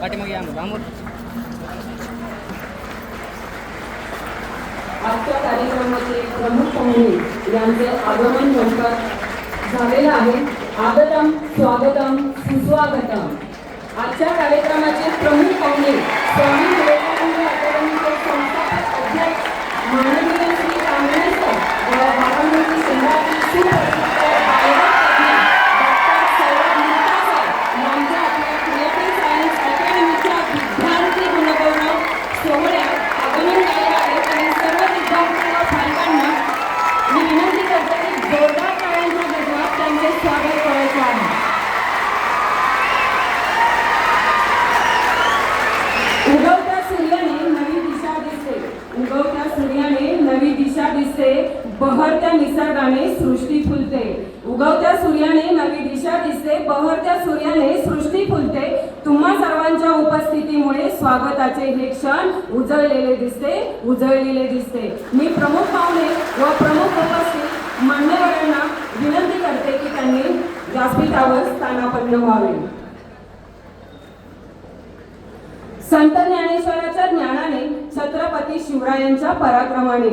पाठीमागे या रामोर. आजच्या कार्यक्रमाचे प्रमुख पाहुणे यांचे आगमन लवकर झालेलं आहे. आगतम स्वागतम सुस्वागतम. आजच्या कार्यक्रमाचे प्रमुख पाहुणे स्वामी विवेकानंद अकादमीचे संस्थापक अध्यक्ष माननीय गुणगौरव आगमन आहे आणि सर्व पालकांना मी विनंती करते की जोरदार टाळ्यांच्या त्यांचे स्वागत करायचे आहे. उगवत्या सूर्याने नवी दिशा दिसते. उगवत्या सूर्याने नवी दिशा दिसते. बहरत्या निसर्गाने सृष्टी फुलते. उगवत्या सूर्याने नवी दिशा दिसते. बहरत्या सूर्याने सृष्टी फुलते तुम्हा सर्वांच्या उपस्थितीमुळे स्वागताचे हे क्षण उजळलेले दिसते उजळलेले दिसते. मी प्रमुख पाहुणे व प्रमुख उपस्थित मान्यवरांना विनंती करते की त्यांनी व्यासपीठावर स्थानापन्न व्हावे. संत ज्ञानेश्वराच्या ज्ञानाने छत्रपती शिवरायांच्या पराक्रमाने